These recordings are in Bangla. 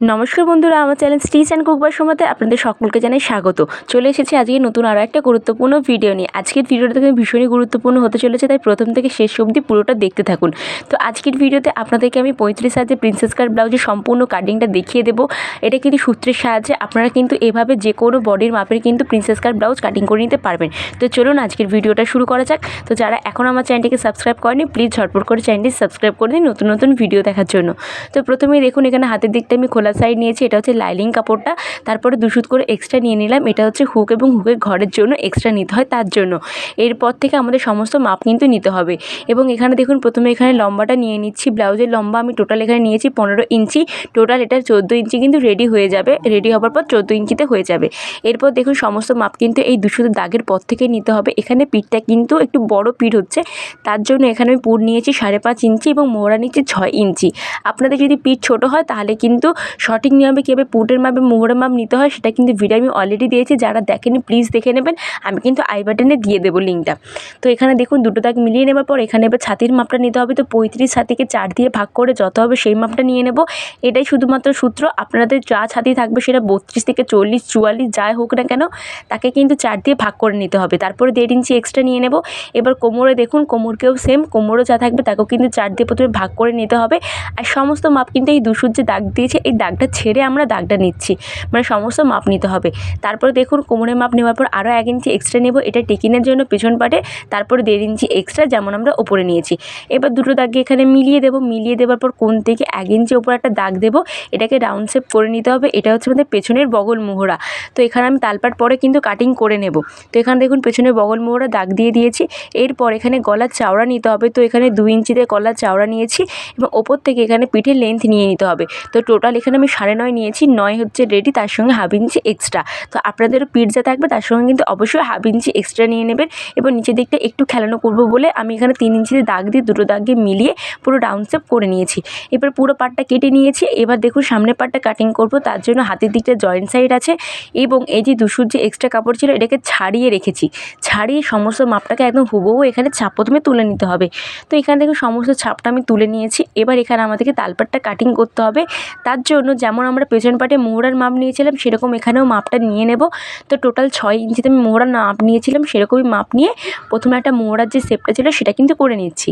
নমস্কার বন্ধুরা, আমার চ্যানেল স্টিচ অ্যান্ড কুকবার সময়তে আপনাদের সকলকে জানাই স্বাগত। চলে এসেছি আজকে নতুন আরও একটা গুরুত্বপূর্ণ ভিডিও নিয়ে। আজকের ভিডিওটা থেকে ভীষণই গুরুত্বপূর্ণ হতে চলেছে, তাই প্রথম থেকে শেষ অবধি পুরোটা দেখতে থাকুন। তো আজকের ভিডিওতে আপনাদেরকে আমি পঁয়ত্রিশ সাজে প্রিন্সেস কাট ব্লাউজের সম্পূর্ণ কাটিংটা দেখিয়ে দেবো। এটা কিন্তু সূত্রের সাহায্যে আপনারা কিন্তু এভাবে যে কোনো বডির মাপের কিন্তু প্রিন্সেস কাট ব্লাউজ কাটিং করে নিতে পারবেন। তো চলুন আজকের ভিডিওটা শুরু করা যাক। তো যারা এখন আমার চ্যানেলটিকে সাবস্ক্রাইব করেনি প্লিজ ঝটপট করে চ্যানেলটি সাবস্ক্রাইব করে দিন নতুন নতুন ভিডিও দেখার জন্য। তো প্রথমেই দেখুন, এখানে হাতের দিকটা আমি খোলা সাইড নিয়েছি, এটা হচ্ছে লাইলিং কাপড়টা। তারপরে দুশুদ করে এক্সট্রা নিয়ে নিলাম, এটা হচ্ছে হুক এবং হুকের ঘরের জন্য এক্সট্রা নিতে হয় তার জন্য। এরপর থেকে আমাদের সমস্ত মাপ কিন্তু নিতে হবে। এবং এখানে দেখুন, প্রথমে এখানে লম্বাটা নিয়ে নিচ্ছি, ব্লাউজের লম্বা আমি টোটাল এখানে নিয়েছি পনেরো ইঞ্চি। টোটাল এটা চোদ্দ ইঞ্চি কিন্তু রেডি হয়ে যাবে রেডি হওয়ার পর চোদ্দ ইঞ্চিতে হয়ে যাবে। এরপর দেখুন, সমস্ত মাপ কিন্তু এই দুশো দাগের পর থেকে নিতে হবে। এখানে পিঠটা কিন্তু একটু বড় পিঠ হচ্ছে, তার জন্য এখানে আমি পুর নিয়েছি সাড়ে পাঁচ ইঞ্চি এবং মোড়া নিচ্ছি ছয় ইঞ্চি। আপনাদের যদি পিঠ ছোট হয়, তাহলে কিন্তু সঠিক নিয়মে কীভাবে পুটের মাপে মোহরের মাপ নিতে হয় সেটা কিন্তু ভিডিও আমি অলরেডি দিয়েছি, যারা দেখেনি প্লিজ দেখে নেবেন। আমি কিন্তু আই বাটনে দিয়ে দেবো লিঙ্কটা তো এখানে দেখুন, দুটো দাগ মিলিয়ে নেবার পর এখানে এবার ছাতির মাপটা নিতে হবে। তো পঁয়ত্রিশ ছাতিকে চার দিয়ে ভাগ করে যত হবে সেই মাপটা নিয়ে নেব। এটাই শুধুমাত্র সূত্র। আপনাদের যা ছাতি থাকবে সেটা বত্রিশ থেকে চল্লিশ, চুয়াল্লিশ যাই হোক না কেন, তাকে কিন্তু চার দিয়ে ভাগ করে নিতে হবে। তারপরে দেড় ইঞ্চি এক্সট্রা নিয়ে নেব। এবার কোমরে দেখুন, কোমরকেও সেম কোমরও যা থাকবে তাকেও কিন্তু চার দিয়ে প্রথমে ভাগ করে নিতে হবে। আর সমস্ত মাপ কিন্তু এই দুশোর যে দাগ দিয়েছে, এই দাগটা ছেড়ে আমরা দাগটা নিচ্ছি। মানে সমস্ত মাপ নিতে হবে। তারপরে দেখুন, কোমরের মাপ নেওয়ার পর আরও এক ইঞ্চি এক্সট্রা নেব। এটা টেকিনের জন্য পেছন পাটে। তারপরে দেড় ইঞ্চি এক্সট্রা যেমন আমরা ওপরে নিয়েছি। এবার দুটো দাগকে এখানে মিলিয়ে দেবো। মিলিয়ে দেওয়ার পর কোন থেকে এক ইঞ্চি ওপর একটা দাগ দেবো, এটাকে রাউন্ড শেপ করে নিতে হবে। এটা হচ্ছে আমাদের পেছনের বগল মোহরা। তো এখানে আমি তালপাট পরে কিন্তু কাটিং করে নেব। তো এখানে দেখুন, পেছনের বগল মোহরা দাগ দিয়ে দিয়েছি। এরপর এখানে গলার চাওড়া নিতে হবে। তো এখানে দুই ইঞ্চিতে গলার চাওড়া নিয়েছি এবং ওপর থেকে এখানে পিঠের লেন্থ নিয়ে নিতে হবে। তো টোটাল এখানে আমি সাড়ে নয় নিয়েছি, নয় হচ্ছে রেডি তার সঙ্গে হাফ ইঞ্চি এক্সট্রা তো আপনাদেরও যা থাকবে, তার সঙ্গে কিন্তু অবশ্যই হাফ ইঞ্চি এক্সট্রা নিয়ে নেবেন। এবং নিচের দিকটা একটু খেলানো করব বলে আমি এখানে তিন ইঞ্চিতে দাগ দিয়ে, দুটো দাগকে মিলিয়ে পুরো রাউন্ড শেপ করে নিয়েছি। এবার পুরো পাটটা কেটে নিয়েছি। এবার দেখুন সামনের পাটটা কাটিং করব, তার জন্য হাতের দিকটা জয়েন্ট সাইড আছে এবং এই যে দুশোর যে এক্সট্রা কাপড় ছিল, এটাকে ছাড়িয়ে রেখেছি। ছাড়িয়ে সমস্ত মাপটাকে একদম হুবহু এখানে ছাপ প্রথমে তুলে নিতে হবে। তো এখান থেকে সমস্ত ছাপটা আমি তুলে নিয়েছি। এবার এখানে আমাদেরকে তালপাটটা কাটিং করতে হবে। তার জন্য যেমন আমরা পেছন পাটে মোহরার মাপ নিয়েছিলাম, সেরকম এখানেও মাপটা নিয়ে নেব। তো টোটাল ছয় ইঞ্চিতে আমি মোহরার মাপ নিয়েছিলাম, সেরকমই মাপ নিয়ে প্রথমে একটা মোহরার যে শেপটা ছিল, সেটা কিন্তু করে নিচ্ছি।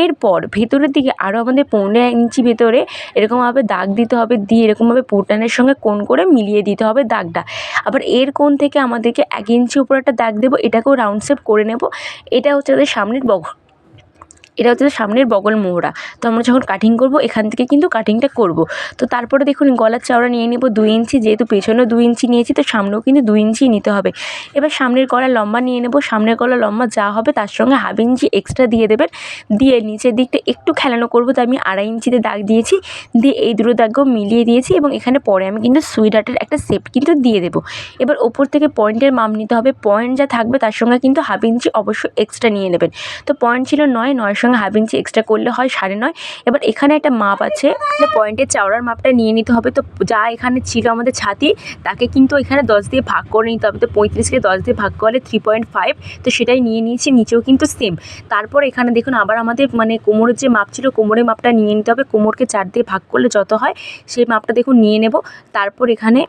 এরপর ভেতরের দিকে আরও আমাদের পনেরো ইঞ্চি ভেতরে এরকমভাবে দাগ দিতে হবে, দিয়ে এরকমভাবে পুটানের সঙ্গে কোন করে মিলিয়ে দিতে হবে দাগটা। আবার এর কোন থেকে আমাদেরকে এক ইঞ্চি উপর একটা দাগ দেবো, এটাকেও রাউন্ড শেপ করে নেব। এটা হচ্ছে আমাদের সামনের বগ এটা হচ্ছে সামনের বগল মোহরা। তো আমরা যখন কাটিং করব, এখান থেকে কিন্তু কাটিংটা করব। তো তারপরে দেখুন, গলার চওড়া নিয়ে নেব দুই ইঞ্চি, যেহেতু পেছনেও দুই ইঞ্চি নিয়েছি, তো সামনেও কিন্তু দুই ইঞ্চি নিতে হবে। এবার সামনের গলা লম্বা নিয়ে নেব। সামনের গলা লম্বা যা হবে, তার সঙ্গে হাফ ইঞ্চি এক্সট্রা দিয়ে দেবেন। দিয়ে নিচের দিকটা একটু খেলানো করব, তো আমি আড়াই ইঞ্চিতে দাগ দিয়েছি। দিয়ে এই দুটো দাগও মিলিয়ে দিয়েছি এবং এখানে পরে আমি কিন্তু সুইডার্টের একটা শেপ কিন্তু দিয়ে দেবো। এবার ওপর থেকে পয়েন্টের মাপ নিতে হবে। পয়েন্ট যা থাকবে, তার সঙ্গে কিন্তু হাফ ইঞ্চি অবশ্যই এক্সট্রা নিয়ে নেবেন। তো পয়েন্ট ছিল নয় নয়ের সঙ্গে হাফ ইঞ্চি এক্সট্রা করলে হয় সাড়ে নয়। এবার এখানে একটা মাপ আছে পয়েন্টের চাওড়ার মাপটা নিয়ে নিতে হবে। তো যা এখানে ছিল আমাদের ছাতি, তাকে কিন্তু এখানে দশ দিয়ে ভাগ করে নিতে হবে। তো পঁয়ত্রিশকে দশ দিয়ে ভাগ করলে থ্রি পয়েন্ট ফাইভ তো সেটাই নিয়ে নিয়েছি, নিচেও কিন্তু সেম তারপর এখানে দেখুন আবার আমাদের মানে কোমরের যে মাপ ছিল, কোমরের মাপটা নিয়ে নিতে হবে। কোমরকে চার দিয়ে ভাগ করলে যত হয়, সেই মাপটা দেখুন নিয়ে নেব। তারপর এখানে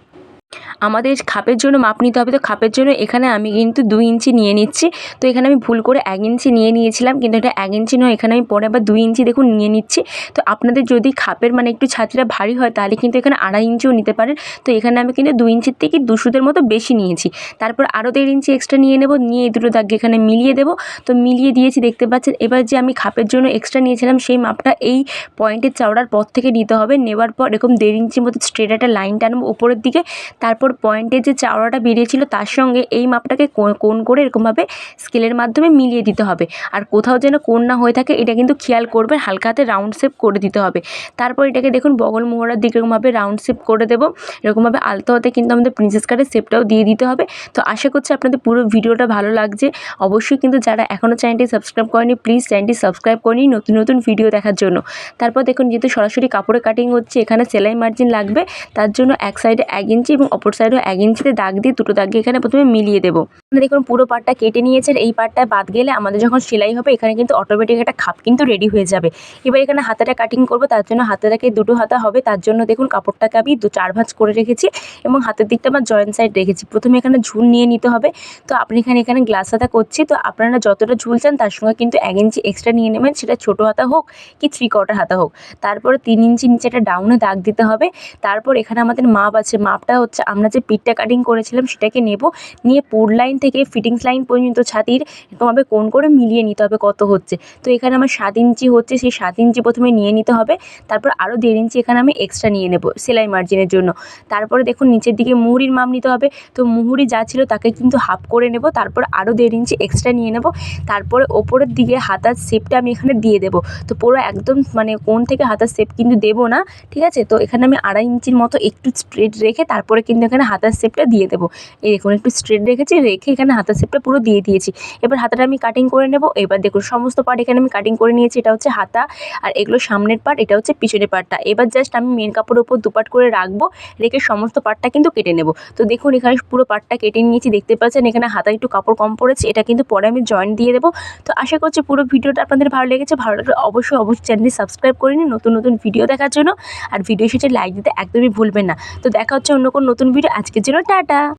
আমাদের খাপের জন্য মাপ নিতে হবে। তো খাপের জন্য এখানে আমি কিন্তু দুই ইঞ্চি নিয়ে নিচ্ছি। তো এখানে আমি ভুল করে এক ইঞ্চি নিয়ে নিয়েছিলাম, কিন্তু এটা এক ইঞ্চি নয়, এখানে আমি পরে আবার দুই ইঞ্চি দেখুন নিয়ে নিচ্ছি। তো আপনাদের যদি খাপের মানে একটু ছাতিটা ভারী হয়, তাহলে কিন্তু এখানে আড়াই ইঞ্চিও নিতে পারেন। তো এখানে আমি কিন্তু দুই ইঞ্চির থেকে দুশোদের মতো বেশি নিয়েছি। তারপর আরও দেড় ইঞ্চি এক্সট্রা নিয়ে নেব, নিয়ে এই দুটো দাগ এখানে মিলিয়ে দেবো। তো মিলিয়ে দিয়েছি, দেখতে পাচ্ছেন। এবার যে আমি খাপের জন্য এক্সট্রা নিয়েছিলাম, সেই মাপটা এই পয়েন্টের চাওড়ার পর থেকে নিতে হবে। নেওয়ার পর এরকম দেড় ইঞ্চির মতো স্ট্রেট একটা লাইন টানবো, উপরের দিকে। তারপর পয়েন্টের যে চাওড়াটা বেরিয়েছিল তার সঙ্গে এই মাপটাকে কোণ করে এরকমভাবে স্কেলের মাধ্যমে মিলিয়ে দিতে হবে। আর কোথাও যেন কোণ না হয়ে থাকে, এটা কিন্তু খেয়াল করবেন, হালকা হাতে রাউন্ড শেপ করে দিতে হবে। তারপর এটাকে দেখুন, বগল মোহরার দিকে এরকমভাবে রাউন্ড শেপ করে দেবো। এরকমভাবে আলতো হাতে কিন্তু আমাদের প্রিন্সেস কার্ডের শেপটাও দিয়ে দিতে হবে। তো আশা করছি আপনাদের পুরো ভিডিওটা ভালো লাগছে। অবশ্যই কিন্তু যারা এখনও চ্যানেলটি সাবস্ক্রাইব করেনি প্লিজ চ্যানেলটি সাবস্ক্রাইব করে নিন নতুন নতুন ভিডিও দেখার জন্য। তারপর দেখুন, যেহেতু সরাসরি কাপড়ে কাটিং হচ্ছে, এখানে সেলাই মার্জিন লাগবে। তার জন্য এক সাইডে এক ইঞ্চি এবং অপর সাইডে সাইডেও এক ইঞ্চিতে দাগ দিয়ে দুটো দাগকে এখানে প্রথমে মিলিয়ে দেবো। দেখুন পুরো পাটটা কেটে নিয়েছেন, এই পাটটা বাদ গেলে আমাদের যখন সেলাই হবে, এখানে কিন্তু অটোমেটিক একটা খাপ কিন্তু রেডি হয়ে যাবে। এবার এখানে হাতাটা কাটিং করব, তার জন্য হাতাটাকে দুটো হাতা হবে, তার জন্য দেখুন কাপড়টাকে আমি দু চার ভাঁজ করে রেখেছি এবং হাতের দিকটা আমার জয়েন্ট সাইড রেখেছি। প্রথমে এখানে ঝুল নিয়ে নিতে হবে। তো আপনি এখানে এখানে গ্লাস হাতা করছি, তো আপনারা যতটা ঝুল চান তার সঙ্গে কিন্তু এক ইঞ্চি এক্সট্রা নিয়ে নেবেন, সেটা ছোটো হাতা হোক কি থ্রি কোয়ার্টার হাতা হোক। তারপরে তিন ইঞ্চি নিচে একটা ডাউনে দাগ দিতে হবে। তারপর এখানে আমাদের মাপ আছে, মাপটা আমরা যে পিঠটা কাটিং করেছিলাম সেটাকে নেব। নিয়ে পোর লাইন থেকে ফিটিংস লাইন পর্যন্ত ছাতির এরকমভাবে কোন করে মিলিয়ে নিতে হবে কত হচ্ছে। তো এখানে আমার সাত ইঞ্চি হচ্ছে, সেই সাত ইঞ্চি প্রথমে নিয়ে নিতে হবে। তারপর আরও দেড় ইঞ্চি এখানে আমি এক্সট্রা নিয়ে নেব সেলাই মার্জিনের জন্য। তারপরে দেখুন নিচের দিকে মুহুরির মাপ নিতে হবে। তো মুহুরি যা ছিল তাকে কিন্তু হাফ করে নেব। তারপর আরও দেড় ইঞ্চি এক্সট্রা নিয়ে নেব। তারপরে ওপরের দিকে হাতার শেপটা আমি এখানে দিয়ে দেবো। তো পুরো একদম মানে কোন থেকে হাতার শেপ কিন্তু দেবো না, ঠিক আছে? তো এখানে আমি আড়াই ইঞ্চির মতো একটু স্ট্রেট রেখে তারপরে কিন্তু এখানে হাতার শেপটা দিয়ে দেবো। এই দেখুন, একটু স্ট্রেট রেখেছি, রেখে এখানে হাতার শেপটা পুরো দিয়ে দিয়েছি। এবার হাতাটা আমি কাটিং করে নেব। এবার দেখুন, সমস্ত পার্ট এখানে আমি কাটিং করে নিয়েছি, এটা হচ্ছে হাতা। আর এগুলো সামনের পার্ট এটা হচ্ছে পিছনের পার্টটা এবার জাস্ট আমি মেন কাপড়ের উপর দুপাট করে রাখব, রেখে সমস্ত পার্টটা কিন্তু কেটে নেব। তো দেখুন, এখানে পুরো পার্টটা কেটে নিয়েছি, দেখতে পাচ্ছেন? এখানে হাতা একটু কাপড় কম পড়েছে, এটা কিন্তু পরে আমি জয়েন্ট দিয়ে দেবো। তো আশা করছি পুরো ভিডিওটা আপনাদের ভালো লেগেছে। ভালো লাগলে অবশ্যই অবশ্যই চ্যানেলটি সাবস্ক্রাইব করে নিন, নতুন নতুন ভিডিও দেখার জন্য। আর ভিডিও শেষে লাইক দিতে একদমই ভুলবেন না। তো দেখা হচ্ছে অন্য কোনো নতুন ভিডিও আজকের জন্য টাটা।